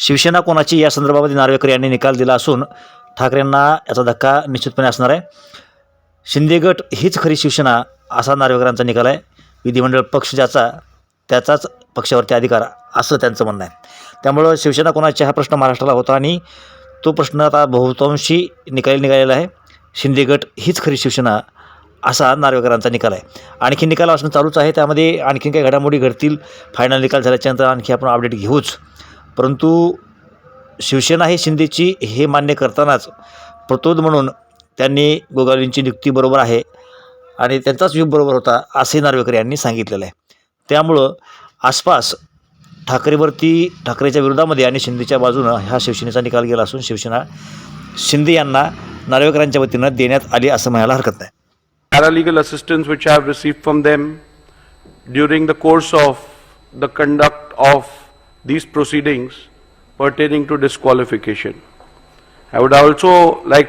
शिवसेना कोणाची या संदर्भामध्ये नार्वेकर यांनी निकाल दिला असून ठाकरेंना याचा धक्का निश्चितपणे असणार आहे. शिंदे गट हीच खरी शिवसेना असा नार्वेकरांचा निकाल आहे. विधिमंडळ पक्ष ज्याचा त्याचाच पक्षावरती अधिकार असं त्यांचं म्हणणं आहे. त्यामुळं शिवसेना कोणाची हा प्रश्न महाराष्ट्राला होता आणि तो प्रश्न आता बहुतांशी निकाली निघालेला आहे. शिंदे गट हीच खरी शिवसेना असा नार्वेकरांचा निकाल आहे. आणखी निकाल असणं चालूच आहे. त्यामध्ये आणखीन काही घडामोडी घडतील. फायनल निकाल झाल्याच्यानंतर आणखी आपण अपडेट घेऊच. परंतु शिवसेना ही शिंदेची हे मान्य करतानाच प्रतोद म्हणून त्यांनी गोगावलींची नियुक्ती बरोबर आहे आणि त्यांचाच व्यू बरोबर होता असे नार्वेकर यांनी सांगितलेलं आहे. त्यामुळं आसपास ठाकरेवरती ठाकरेच्या विरोधामध्ये आणि शिंदेच्या बाजूनं हा शिवसेनेचा निकाल गेला असून शिवसेना शिंदे यांना नार्वेकरांच्या वतीनं देण्यात आली असं म्हणायला हरकत नाही. Paralegal assistance which have have from them during the course of the conduct of these proceedings pertaining to disqualification. I would also like to